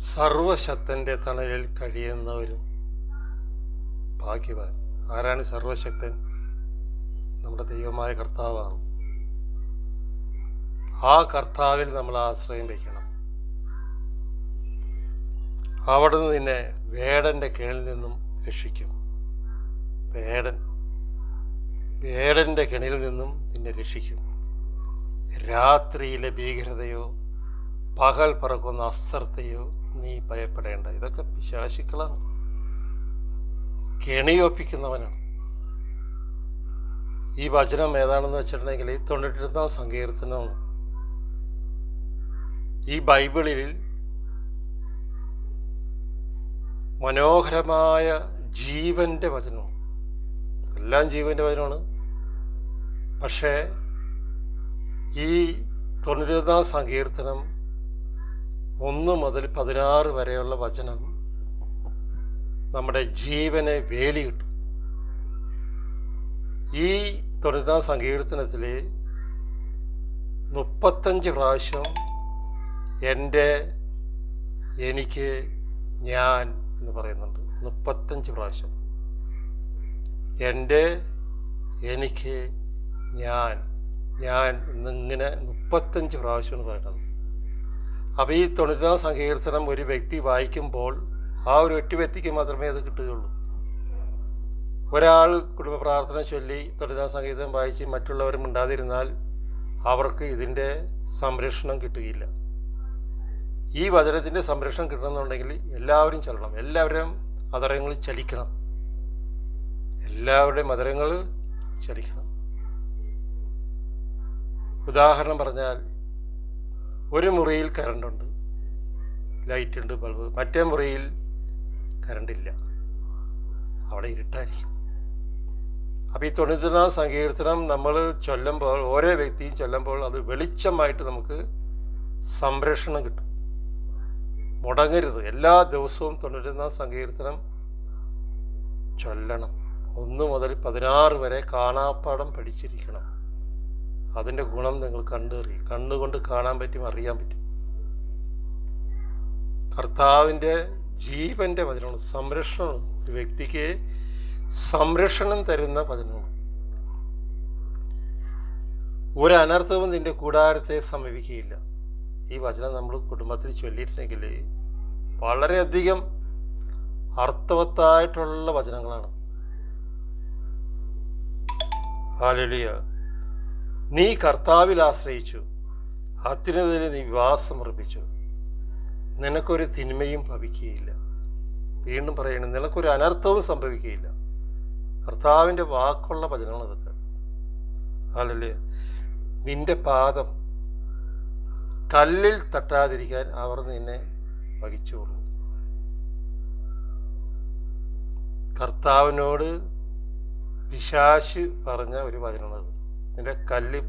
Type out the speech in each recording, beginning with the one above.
സർവശക്തന്റെ തണലിൽ കഴിയുന്നവരും ഭാഗ്യവാൻ. ആരാണ് സർവശക്തൻ? നമ്മുടെ ദൈവമായ കർത്താവാണ്. ആ കർത്താവിൽ നമ്മൾ ആശ്രയം വയ്ക്കണം. അവിടുന്ന് നിന്നെ വേടന്റെ കീഴിൽ നിന്നും രക്ഷിക്കും. വേടൻ. വേടന്റെ കിണിൽ നിന്നും നിന്നെ രക്ഷിക്കും. രാത്രിയിലെ ഭീകരതയോ പകൽ പറക്കുന്ന അസ്ത്രത്തെയോ നീ ഭയപ്പെടേണ്ട. ഇതൊക്കെ പിശാശുക്കളാണ് കെണിയൊപ്പിക്കുന്നവനാണ്. ഈ വചനം ഏതാണെന്ന് വെച്ചിട്ടുണ്ടെങ്കിൽ ഈ തൊണ്ണൂറ്റെട്ടാം സങ്കീർത്തനമാണ്. ഈ ബൈബിളിൽ മനോഹരമായ ജീവന്റെ വചനമാണ്. എല്ലാം ജീവന്റെ വചനമാണ്. പക്ഷേ ഈ തൊണ്ണൂറ്റൊന്നാം സങ്കീർത്തനം ഒന്ന് മുതൽ പതിനാറ് വരെയുള്ള വചനം നമ്മുടെ ജീവനെ വേലി കിട്ടും. ഈ തൊണ്ണൂറ്റാം സങ്കീർത്തനത്തിൽ മുപ്പത്തഞ്ച് പ്രാവശ്യം എന്റെ എനിക്ക് ഞാൻ എന്ന് പറയുന്നുണ്ട്. മുപ്പത്തഞ്ച് പ്രാവശ്യം. എന്റെ എനിക്ക് ഞാൻ ഞാൻ എന്നിങ്ങനെ മുപ്പത്തഞ്ച് പ്രാവശ്യമാണ് പറയുന്നത്. അപ്പോൾ ഈ തൊണ്ണൂറ്റാം സങ്കീർത്തനം ഒരു വ്യക്തി വായിക്കുമ്പോൾ ആ ഒരു ഒറ്റ വ്യക്തിക്ക് മാത്രമേ അത് കിട്ടുകയുള്ളൂ. ഒരാൾ കുടുംബ പ്രാർത്ഥന ചൊല്ലി തൊണ്ണൂറ്റാം സംഗീതം വായിച്ച് മറ്റുള്ളവരും ഉണ്ടാതിരുന്നാൽ അവർക്ക് ഇതിന്റെ സംരക്ഷണം കിട്ടുകയില്ല. ഈ വചനത്തിന്റെ സംരക്ഷണം കിട്ടണമെന്നുണ്ടെങ്കിൽ എല്ലാവരും ചൊല്ലണം. എല്ലാവരും അതരങ്ങൾ ചലിക്കണം. എല്ലാവരുടെയും മധുരങ്ങൾ ചലിക്കണം. ഉദാഹരണം പറഞ്ഞാൽ ഒരു മുറിയിൽ കറണ്ടുണ്ട്. ലൈറ്റ് ഉണ്ട് ബൾബ്. മറ്റേ മുറിയിൽ കറണ്ടില്ല. അവിടെ ഇരുട്ടായിരിക്കും. അപ്പോൾ ഈ തൊണ്ണൂറ്റൊന്നാം സങ്കീർത്തനം നമ്മൾ ചൊല്ലുമ്പോൾ ഓരോ വ്യക്തിയും ചൊല്ലുമ്പോൾ അത് വെളിച്ചമായിട്ട് നമുക്ക് സംരക്ഷണം കിട്ടും. മുടങ്ങരുത്. എല്ലാ ദിവസവും തൊണ്ണൂറ്റൊന്നാം സങ്കീർത്തനം ചൊല്ലണം. ഒന്ന് മുതൽ പതിനാറ് വരെ കാണാപ്പാടം പഠിച്ചിരിക്കണം. അതിന്റെ ഗുണം നിങ്ങൾ കണ്ടറിയും കണ്ണുകൊണ്ട് കാണാൻ പറ്റും അറിയാൻ പറ്റും. കർത്താവിന്റെ ജീവന്റെ വചനമാണ്. സംരക്ഷണമാണ് ഒരു വ്യക്തിക്ക് സംരക്ഷണം തരുന്ന വചനമാണ്. ഒരു അനർത്ഥവും നിന്റെ കൂടാരത്തെ സമീപിക്കുകയില്ല. ഈ വചനം നമ്മൾ കുടുംബത്തിൽ ചൊല്ലിയിട്ടുണ്ടെങ്കിൽ വളരെയധികം അർത്ഥവത്തായിട്ടുള്ള വചനങ്ങളാണ്. ഹാലലിയ നീ കർത്താവിൽ ആശ്രയിച്ചു. അത്തിനെതിരെ നീ അർപ്പിച്ചു. നിനക്കൊരു തിന്മയും ഭവിക്കുകയില്ല. വീണ്ടും പറയണം നിനക്കൊരു അനർത്ഥവും സംഭവിക്കുകയില്ല. കർത്താവിന്റെ വാക്കുള്ള വചനമാണ് അതൊക്കെ. അല്ലല്ലേ നിന്റെ പാദം കല്ലിൽ തട്ടാതിരിക്കാൻ അവർ നിന്നെ വഹിച്ചോളൂ. കർത്താവിനോട് പിശാശ് പറഞ്ഞ ഒരു വചനമാണത്. നിന്റെ കല്ല്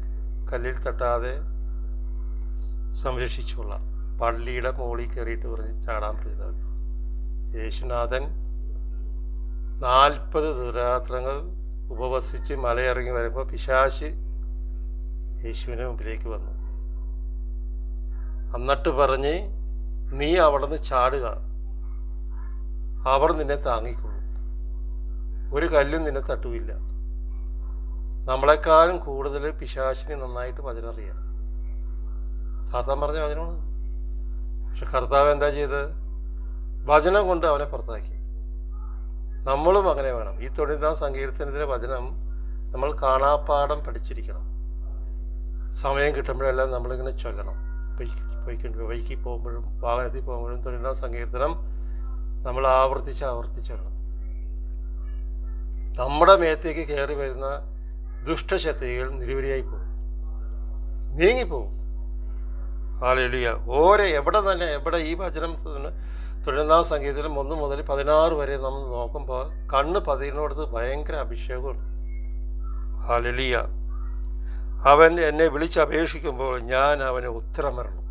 കല്ലിൽ തട്ടാതെ സംരക്ഷിച്ചുള്ള പള്ളിയുടെ മുകളിൽ കയറിയിട്ട് പറഞ്ഞ് ചാടാൻ പറ്റുന്നത് യേശുനാഥൻ നാൽപ്പത് ദുരാത്രങ്ങൾ ഉപവസിച്ച് മലയിറങ്ങി വരുമ്പോൾ പിശാശ് യേശുവിന്റെ മുമ്പിലേക്ക് വന്നു. എന്നിട്ട് പറഞ്ഞ് നീ അവിടെ നിന്ന് ചാടുക. അവർ നിന്നെ താങ്ങിക്കൊള്ളും. ഒരു കല്ലും നിന്നെ തട്ടുമില്ല നമ്മളെക്കാളും കൂടുതൽ പിശാശിനെ നന്നായിട്ട് വചനറിയാം സാത്താൻ പറഞ്ഞ വചനമാണ് പക്ഷെ കർത്താവ് എന്താ ചെയ്ത്? വചനം കൊണ്ട് അവനെ പുറത്താക്കി. നമ്മളും അങ്ങനെ വേണം. ഈ തൊഴിലാം സങ്കീർത്തനത്തിലെ വചനം നമ്മൾ കാണാപ്പാടം പഠിച്ചിരിക്കണം. സമയം കിട്ടുമ്പോഴെല്ലാം നമ്മളിങ്ങനെ ചൊല്ലണം. പോയിക്കൊണ്ട് വൈക്കി പോകുമ്പോഴും വാഹനത്തിൽ പോകുമ്പോഴും തൊഴിലാം സങ്കീർത്തനം നമ്മൾ ആവർത്തിച്ച് ആവർത്തിച്ച് നമ്മുടെ മേത്തേക്ക് കയറി വരുന്ന ദുഷ്ടശക്തികൾ നിരവധിയായി പോകും നീങ്ങിപ്പോകും. ആലിയ ഓരോ എവിടെ തന്നെ എവിടെ ഈ വചനം തൊഴിലാം സംഗീതത്തിൽ ഒന്ന് മുതൽ പതിനാറ് വരെ നമ്മൾ നോക്കുമ്പോൾ കണ്ണ് പതിനോടത്ത് ഭയങ്കര അഭിഷേകമാണ്. ഹാലലിയ. അവൻ എന്നെ വിളിച്ചപേക്ഷിക്കുമ്പോൾ ഞാൻ അവന് ഉത്തരം വരണം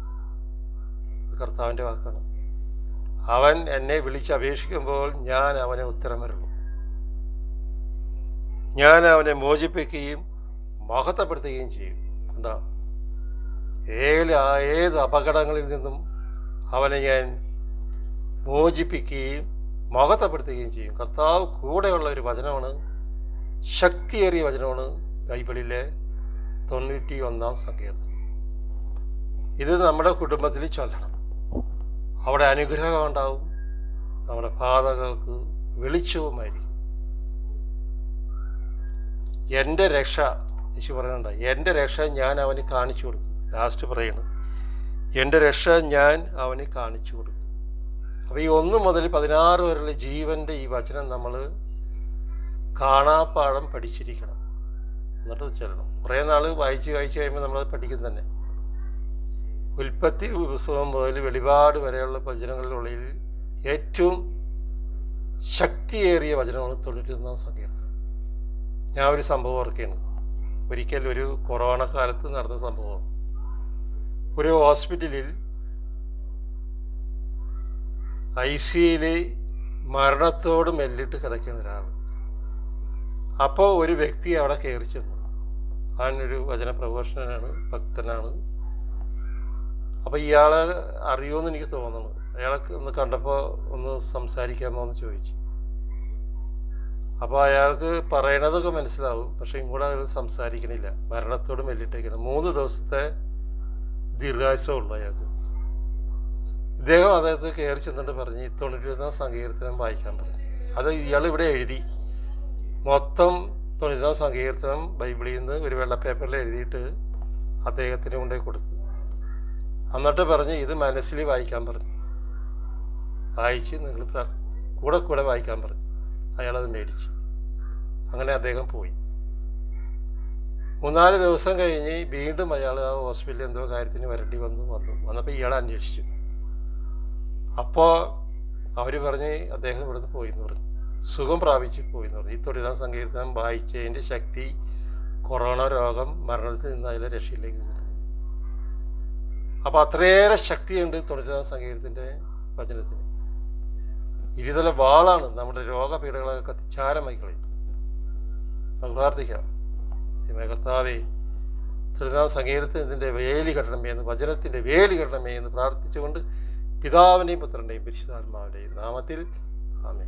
കർത്താവിന്റെ വാക്കാണ്. അവൻ എന്നെ വിളിച്ചപേക്ഷിക്കുമ്പോൾ ഞാൻ അവനെ ഉത്തരം വരണം ഞാൻ അവനെ മോചിപ്പിക്കുകയും മഹത്വപ്പെടുത്തുകയും ചെയ്യും. കണ്ടോ? ഏത് ഏത് അപകടങ്ങളിൽ നിന്നും അവനെ ഞാൻ മോചിപ്പിക്കുകയും മഹത്വപ്പെടുത്തുകയും ചെയ്യും. കർത്താവ് കൂടെയുള്ള ഒരു വചനമാണ് ശക്തിയേറിയ വചനമാണ് ബൈബിളിലെ തൊണ്ണൂറ്റി ഒന്നാം സങ്കീർത്തനം. ഇത് നമ്മുടെ കുടുംബത്തിൽ ചൊല്ലണം. അവിടെ അനുഗ്രഹം ഉണ്ടാവും. നമ്മുടെ പാതകൾക്ക് വെളിച്ചവുമായിരിക്കും. എന്റെ രക്ഷ യേശു പറയുന്നുണ്ട് എന്റെ രക്ഷ ഞാൻ അവന് കാണിച്ചു കൊടുക്കും. ലാസ്റ്റ് പറയണം. എന്റെ രക്ഷ ഞാൻ അവന് കാണിച്ചു കൊടുക്കും. അപ്പോൾ ഈ ഒന്ന് മുതൽ പതിനാറ് വരെയുള്ള ജീവന്റെ ഈ വചനം നമ്മൾ കാണാപ്പാടം പഠിച്ചിരിക്കണം. എന്നിട്ട് ചെല്ലണം കുറേ നാൾ വായിച്ച് വായിച്ച് കഴിയുമ്പോൾ നമ്മളത് പഠിക്കും തന്നെ. ഉൽപ്പത്തി പുസ്തകം മുതൽ വെളിപാട് വരെയുള്ള വചനങ്ങളിലുള്ളിൽ ഏറ്റവും ശക്തിയേറിയ വചനമാണ് തൊണ്ണൂറ്റൊന്നാം സങ്കീർത്തനം. ഞാൻ ഒരു സംഭവം ഓർക്കുകയാണ്. ഒരിക്കൽ ഒരു കൊറോണ കാലത്ത് നടന്ന സംഭവം. ഒരു ഹോസ്പിറ്റലിൽ ഐ സിയിൽ മരണത്തോട് മെല്ലിട്ട് കിടക്കുന്ന ഒരാൾ. അപ്പോൾ ഒരു വ്യക്തി അവിടെ കയറി ചെന്നു. അവനൊരു വചന പ്രഘോഷനാണ് ഭക്തനാണ്. അപ്പോൾ ഇയാളെ അറിയുമെന്ന് എനിക്ക് തോന്നുന്നു. അയാളെ ഒന്ന് കണ്ടപ്പോൾ ഒന്ന് സംസാരിക്കാമോ എന്ന് ചോദിച്ചു. അപ്പോൾ അയാൾക്ക് പറയണതൊക്കെ മനസ്സിലാവും. പക്ഷെ ഇങ്ങോട്ട് അത് സംസാരിക്കണില്ല. മരണത്തോട് മെല്ലിട്ടേക്കണം. മൂന്ന് ദിവസത്തെ ദീർഘായുസേ ഉള്ളു അയാൾക്ക്. ഇദ്ദേഹം അദ്ദേഹത്തെ കയറി ചെന്നിട്ട് പറഞ്ഞ് തൊണ്ണൂറ്റൊന്നാം സങ്കീർത്തനം വായിക്കാൻ പറഞ്ഞു. അത് ഇയാൾ ഇവിടെ എഴുതി. മൊത്തം തൊണ്ണൂറ്റാം സങ്കീർത്തനം ബൈബിളിൽ നിന്ന് ഒരു വെള്ള പേപ്പറിൽ എഴുതിയിട്ട് അദ്ദേഹത്തിന് കൊണ്ടേ കൊടുത്തു. എന്നിട്ട് പറഞ്ഞ് ഇത് മനസ്സിൽ വായിക്കാൻ പറഞ്ഞു. വായിച്ച് നിങ്ങൾ കൂടെ കൂടെ വായിക്കാൻ പറഞ്ഞു. അയാളത് മേടിച്ചു. അങ്ങനെ അദ്ദേഹം പോയി. മൂന്നാൽ ദിവസം കഴിഞ്ഞ് വീണ്ടും അയാൾ ആ ഹോസ്പിറ്റലിൽ എന്തോ കാര്യത്തിന് വരേണ്ടി വന്നു വന്നു. വന്നപ്പോൾ ഇയാളെ അന്വേഷിച്ചു. അപ്പോൾ അവർ പറഞ്ഞ് അദ്ദേഹം ഇവിടുന്ന് പോയി എന്ന് പറഞ്ഞു. സുഖം പ്രാപിച്ച് പോയി എന്ന് പറഞ്ഞു. ഈ തൊഴിലാം സങ്കീർത്തനം വായിച്ചതിന്റെ ശക്തി കൊറോണ രോഗം മരണത്തിൽ നിന്ന് അതിലെ രക്ഷയിലേക്ക് അപ്പോൾ അത്രയേറെ ശക്തിയുണ്ട് തൊഴിലാം സങ്കീർത്തിന്റെ വചനത്തിന്. ഇരുതല വാളാണ് നമ്മുടെ രോഗപീഠകളെ കത്തിച്ചാരമായി കളയും നമുക്ക് പ്രാർത്ഥിക്കാം കർത്താവെ ത്രിനാം സങ്കീർത്തനത്തിന്റെ വേലി ഘടനമേ എന്ന് വചനത്തിന്റെ വേലി ഘടനമേ എന്ന് പ്രാർത്ഥിച്ചുകൊണ്ട് പിതാവിന്റെയും പുത്രന്റെയും പരിശുദ്ധാത്മാവിന്റെയും നാമത്തിൽ ആമേ